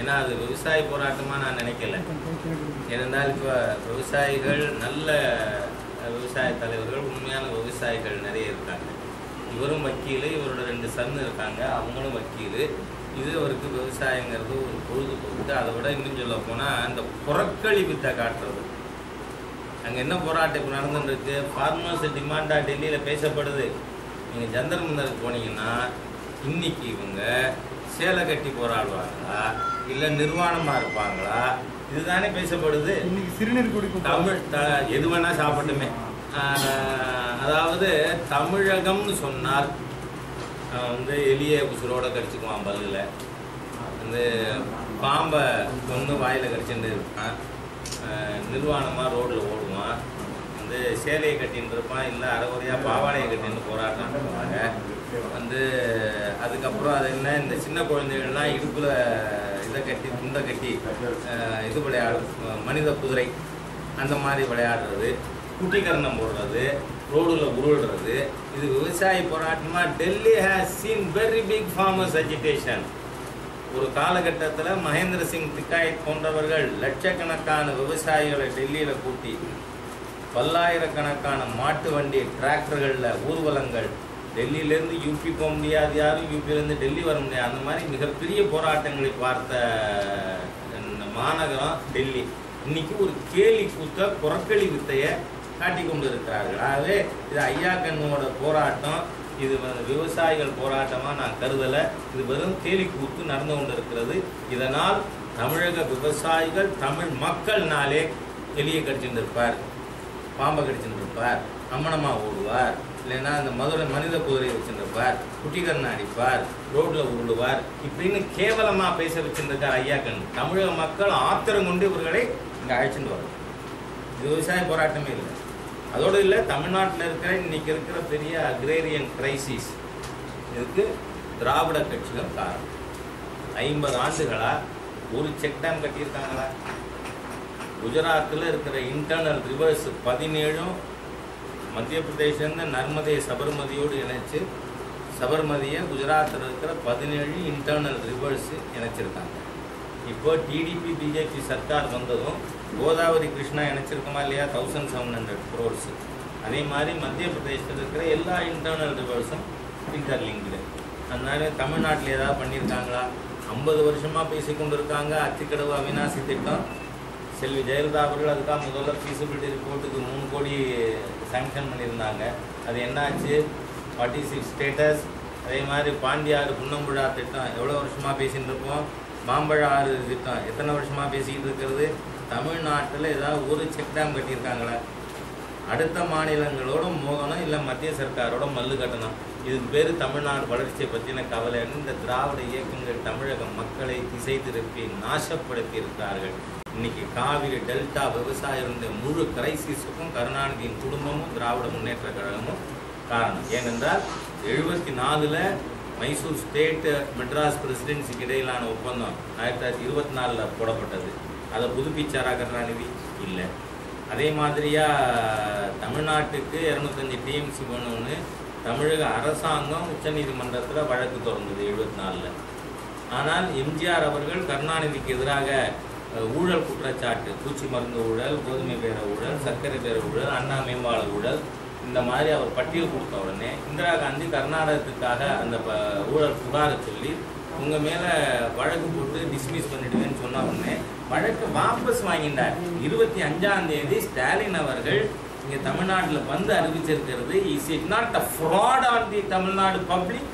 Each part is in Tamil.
ஏன்னா அது விவசாய போராட்டமாக நான் நினைக்கல. ஏனென்றால் இப்போ விவசாயிகள் நல்ல விவசாய தலைவர்கள் உண்மையான விவசாயிகள் நிறைய இருக்காங்க. இவரும் வக்கீல் இவரோட ரெண்டு சன் இருக்காங்க அவங்களும் வக்கீல். இது அவருக்கு விவசாயங்கிறது ஒரு பொழுதுபோக்கு அதை விட இன்னும் சொல்ல போனால் அந்த புறக்களி காட்டுறது. அங்கே என்ன போராட்டம் இப்போ நடந்துட்டு இருக்கு ஃபார்மர்ஸ் டிமாண்டாக டெல்லியில் பேசப்படுது. நீங்கள் சந்திரமந்தருக்கு போனீங்கன்னா இன்னைக்கு இவங்க சேலை கட்டி போராடுவாங்களா? இல்லை நிர்வாணமாக இருப்பாங்களா? இதுதானே பேசப்படுது. இன்னைக்கு சிறுநீர் குடிக்கும் தமிழ் த எது வேணா சாப்பிட்டுமே. அதாவது தமிழகம்னு சொன்னால் வந்து எலிய உசுரோட கடிச்சுக்குவான் பல்லில் வந்து பாம்பை கொண்டு வாயில் கடிச்சுட்டு இருப்பான். நிர்வாணமாக ரோட்டில் ஓடுவான். வந்து சேலையை கட்டின்னு இருப்பான் இல்லை அறகுறையாக பாவாடையை கட்டின்னு போராட்டம் பண்ணுவாங்க வந்து அதுக்கப்புறம் அது என்ன இந்த சின்ன குழந்தைகள்லாம் இடுப்பில் இதை கட்டி துண்டை கட்டி இது விளையாடு மனித குதிரை அந்த மாதிரி விளையாடுறது குட்டிக்கரணம் போடுறது ரோடில் உருள்றது. இது விவசாய போராட்டமாக Delhi has seen very big farmers agitation ஒரு காலகட்டத்தில் மகேந்திர சிங் திக்காயத் போன்றவர்கள் லட்சக்கணக்கான விவசாயிகளை டெல்லியில் கூட்டி பல்லாயிரக்கணக்கான மாட்டு வண்டி டிராக்டர்களில் ஊர்வலங்கள். டெல்லியிலேருந்து யூபி போக முடியாது யாரும் யூபியிலேருந்து டெல்லி வர முடியாது. அந்த மாதிரி மிகப்பெரிய போராட்டங்களை பார்த்த மாநகரம் டெல்லி. இன்னைக்கு ஒரு கேலி கூத்த புறக்களி வித்தையை காட்டி கொண்டு இருக்கிறார்கள் ஆகவே இது ஐயா கண்ணோட போராட்டம். இது வந்து விவசாயிகள் போராட்டமாக நான் கருதலை. இது வெறும் கேலி கூத்து நடந்து கொண்டு இருக்கிறது இதனால் தமிழக விவசாயிகள் தமிழ் மக்கள்னாலே வெளியே கடிச்சுட்டு இருப்பார். பாம்பை கடிச்சுட்டு இருப்பார் ஓடுவார். இல்லைன்னா அந்த மதுரை மனித குதிரையை வச்சுருப்பார் குட்டிகரனை அடிப்பார் ரோட்டில் உருளுவார். இப்படின்னு கேவலமாக பேச வச்சிருந்திருக்கார் ஐயா கண் தமிழக மக்கள் ஆத்திரம் கொண்டு இவர்களை இங்கே அழைச்சிட்டு வரும் இது விவசாய போராட்டமே இல்லை. அதோடு இல்லை தமிழ்நாட்டில் இருக்கிற இன்றைக்கி இருக்கிற பெரிய அக்ரேரியன் கிரைசிஸ் இதுக்கு திராவிட கட்சிகள் காரணம். ஐம்பது ஆண்டுகளாக ஒரு செக் டேம் கட்டியிருக்காங்களா? குஜராத்தில் இருக்கிற இன்டர்னல் ரிவர்ஸ் பதினேழும் மத்திய பிரதேசந்து நர்மதை சபர்மதியோடு இணைச்சு சபர்மதியை குஜராத்தில் இருக்கிற பதினேழு இன்டர்னல் ரிவர்ஸ் இணைச்சிருக்காங்க. இப்போ டிடிபி பிஜேபி சர்க்கார் வந்ததும் கோதாவரி கிருஷ்ணா இணைச்சிருக்கோமா இல்லையா? தௌசண்ட் செவன் ஹண்ட்ரட் க்ரோர்ஸ் அதே மாதிரி மத்திய பிரதேசத்தில் இருக்கிற எல்லா இன்டர்னல் ரிவர்ஸும் இன்டர்லிங்க்டு அதனால தமிழ்நாட்டில் ஏதாவது பண்ணியிருக்காங்களா? ஐம்பது வருஷமாக பேசி கொண்டு இருக்காங்க அத்திக்கடவு அவினாசி திட்டம். செல்வி ஜெயலலிதா அவர்கள் அதுக்காக முதல்ல ஃபீஸபிலிட்டி ரிப்போர்ட்டுக்கு மூணு கோடி சாங்ஷன் பண்ணியிருந்தாங்க. அது என்னாச்சு? வாட் இஸ் இட் ஸ்டேட்டஸ் அதே மாதிரி பாண்டியாறு புன்னம்புழா திட்டம் எவ்வளோ வருஷமாக பேசிகிட்டு இருப்போம் மாம்பழ ஆறு திட்டம் எத்தனை வருஷமாக பேசிக்கிட்டு இருக்கிறது? தமிழ்நாட்டில் ஏதாவது ஒரு செக் டேம் கட்டியிருக்காங்களா? அடுத்த மாநிலங்களோட மோகனம் இல்லை மத்திய சர்க்காரோட மல்லு கட்டணம்? இதுக்கு பேர் தமிழ்நாடு வளர்ச்சியை பற்றின கவலைன்னு இந்த திராவிட இயக்கங்கள் தமிழக மக்களை திசை திருப்பி நாசப்படுத்தி இருக்கிறார்கள் இன்னைக்கு காவிரி டெல்டா விவசாயிகளுடைய முழு கிரைசிஸுக்கும் கருணாநிதியின் குடும்பமும் திராவிட முன்னேற்ற கழகமும் காரணம். ஏனென்றால் எழுபத்தி நாலில் மைசூர் ஸ்டேட் மெட்ராஸ் பிரசிடென்சிக்கு இடையிலான ஒப்பந்தம் ஆயிரத்தி தொள்ளாயிரத்தி இருபத்தி நாலில் போடப்பட்டது. அதை புதுப்பிச்சாரா கருணாநிதி? இல்லை. அதே மாதிரியாக தமிழ்நாட்டுக்கு இரநூத்தஞ்சு டிஎம்சி வேணும்னு தமிழக அரசாங்கம் உச்சநீதிமன்றத்தில் வழக்கு தொடர்ந்தது எழுபத்தி நாலில் ஆனால் எம்ஜிஆர் அவர்கள் கருணாநிதிக்கு எதிராக ஊழல் குற்றச்சாட்டு பூச்சி மருந்து ஊழல் கோதுமை பேர ஊழல் சர்க்கரை பேர ஊழல் அண்ணா மேம்பால ஊழல் இந்த மாதிரி அவர் பட்டியல் கொடுத்த உடனே இந்திரா காந்தி கர்நாடகத்துக்காக அந்த ப- ஊழல் புகாரை சொல்லி உங்கள் மேலே வழக்கு போட்டு டிஸ்மிஸ் பண்ணிடுவேன்னு சொன்ன உடனே வழக்கு வாபஸ் வாங்கிட்டார் இருபத்தி அஞ்சாம் தேதி ஸ்டாலின் அவர்கள் இங்கே தமிழ்நாட்டில் வந்து அறிவிச்சிருக்கிறது is it not a fraud on the Tamil Nadu public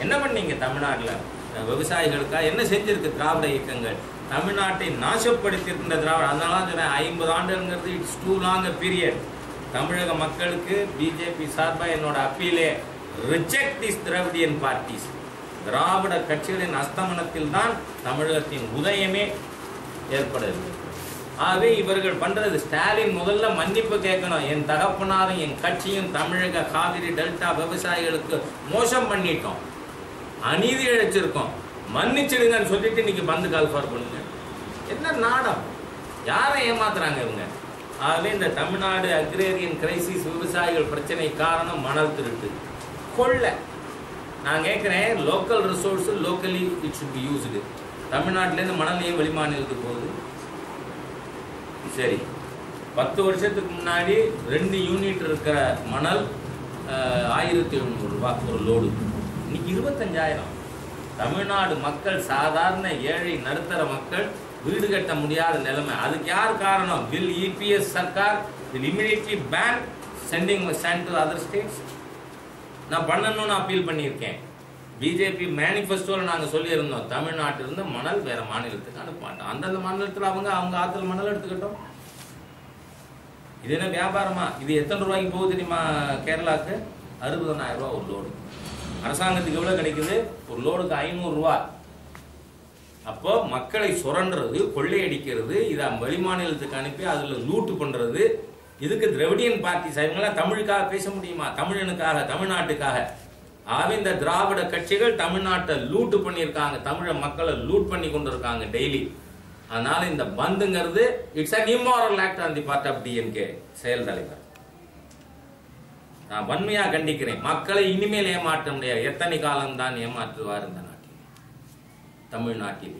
என்ன பண்ணீங்க தமிழ்நாட்டில்? விவசாயிகளுக்காக என்ன செஞ்சிருக்கு திராவிட இயக்கங்கள்? தமிழ்நாட்டை நாசப்படுத்தியிருக்கின்ற திராவிட அதனால தான் சொன்னேன் ஐம்பது ஆண்டுங்கிறது இட்ஸ் டூ லாங் பீரியட் தமிழக மக்களுக்கு பிஜேபி சார்பாக என்னோட அப்பீலே ரிஜெக்ட் திஸ் திராவிடியன் பார்ட்டிஸ் திராவிட கட்சிகளின் அஸ்தமனத்தில் தான் தமிழகத்தின் உதயமே ஏற்படுது ஆகவே இவர்கள் பண்ணுறது ஸ்டாலின் முதல்ல மன்னிப்பு கேட்கணும். என் தகப்பனாரும் என் கட்சியும் தமிழக காவிரி டெல்டா விவசாயிகளுக்கு மோசம் பண்ணிட்டோம். அநீதி இழைச்சிருக்கோம். மன்னிச்சிடுங்கன்னு சொல்லிட்டு இன்னைக்கு பந்து கால்ஃபார் பண்ணுங்க. என்ன நாடம்? யாரை ஏமாத்துறாங்க இவங்க? ஆகவே இந்த தமிழ்நாடு அக்ரேரியன் கிரைசிஸ் விவசாயிகள் பிரச்சனை காரணம் மணல் திருட்டு. கொள்ளை. நான் கேட்குறேன் local resource locally it should be used தமிழ்நாட்டிலேருந்து மணல் ஏன் வெளிமாநிலத்துக்கு போகுது? சரி. பத்து வருஷத்துக்கு முன்னாடி ரெண்டு யூனிட் இருக்கிற மணல் ஆயிரத்தி எழுநூறுரூவா ஒரு லோடு இன்னைக்கு இருபத்தஞ்சாயிரம். தமிழ்நாடு மக்கள் சாதாரண ஏழை நடுத்தர மக்கள் வீடு கட்ட முடியாத நிலைமை. அதுக்கு யார் காரணம்? Will EPS Sarkar will immediately ban sending sand to other states நான் பண்ணணும்னு அப்பீல் பண்ணியிருக்கேன். பிஜேபி மேனிஃபெஸ்டோவில் நாங்கள் சொல்லியிருந்தோம் தமிழ்நாட்டிலிருந்து மணல் வேறு மாநிலத்துக்கு அனுப்ப மாட்டோம் அந்தந்த மாநிலத்தில் அவங்க அவங்க ஆற்றுல மணல் எடுத்துக்கிட்டோம். இது என்ன வியாபாரமா? இது எத்தனை ரூபாய்க்கு போகுது தெரியுமா கேரளாவுக்கு அறுபதனாயிரம் ரூபா ஒரு லோடு அரசாங்கத்துக்கு எவ்வளோ கிடைக்குது? ஒரு லோடுக்கு ஐநூறுரூவா அப்போ மக்களை சுரண்டுறது கொள்ளையடிக்கிறது இதை வெளிமாநிலத்துக்கு அனுப்பி அதில் லூட்டு பண்ணுறது இதுக்கு திராவிடியன் பார்ட்டிஸ் இவங்கெல்லாம் தமிழுக்காக பேச முடியுமா? தமிழனுக்காக தமிழ்நாட்டுக்காக. ஆக இந்த திராவிட கட்சிகள் தமிழ்நாட்டை லூட்டு பண்ணியிருக்காங்க. தமிழ மக்களை லூட் பண்ணி கொண்டு இருக்காங்க டெய்லி அதனால இந்த பந்துங்கிறது it's an immoral act on the part of DMK செயல் தலைவர். நான் வன்மையாக கண்டிக்கிறேன். மக்களை இனிமேல் ஏமாற்ற முடியாது. எத்தனை காலம்தான் ஏமாற்றுவார் இந்த நாட்டில்? தமிழ்நாட்டில்.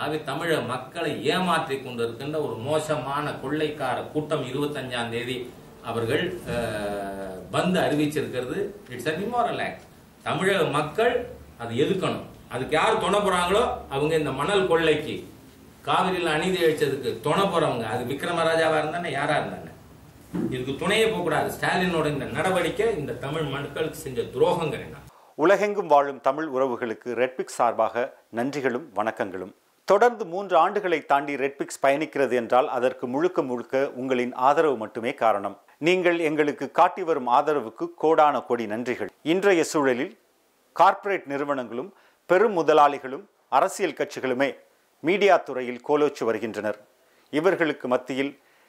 ஆகவே தமிழ மக்களை ஏமாற்றி கொண்டிருக்கின்ற ஒரு மோசமான கொள்ளைக்கார கூட்டம் இருபத்தஞ்சாம் தேதி அவர்கள் பந்து அறிவிச்சிருக்கிறது. இட்ஸ் அ இமோரல் ஆக்ட் தமிழக மக்கள் அது எதுக்கணும் அதுக்கு யார் துணை போகிறாங்களோ அவங்க இந்த மணல் கொள்ளைக்கு காவிரியில் அநீதி அழிச்சதுக்கு துணை போகிறவங்க அது விக்ரமராஜாவாக இருந்தானே யாராக இருந்தானே இதுக்கு துணையே போகக்கூடாது. ஸ்டாலினோட இந்த நடவடிக்கை இந்த தமிழ் மக்களுக்கு செஞ்ச துரோகங்கிறேன் உலகெங்கும் வாழும் தமிழ் உறவுகளுக்கு ரெட்பிக்ஸ் சார்பாக நன்றிகளும் வணக்கங்களும். தொடர்ந்து மூன்று ஆண்டுகளை தாண்டி ரெட்பிக்ஸ் பயணிக்கிறது என்றால் அதற்கு முழுக்க முழுக்க உங்களின் ஆதரவு மட்டுமே காரணம். நீங்கள் எங்களுக்கு காட்டி வரும் ஆதரவுக்கு கோடான கோடி நன்றிகள். இன்றைய சூழலில் கார்ப்பரேட் நிறுவனங்களும் பெரும் முதலாளிகளும் அரசியல் கட்சிகளுமே மீடியா துறையில் கோலோச்சு வருகின்றனர். இவர்களுக்கு மத்தியில்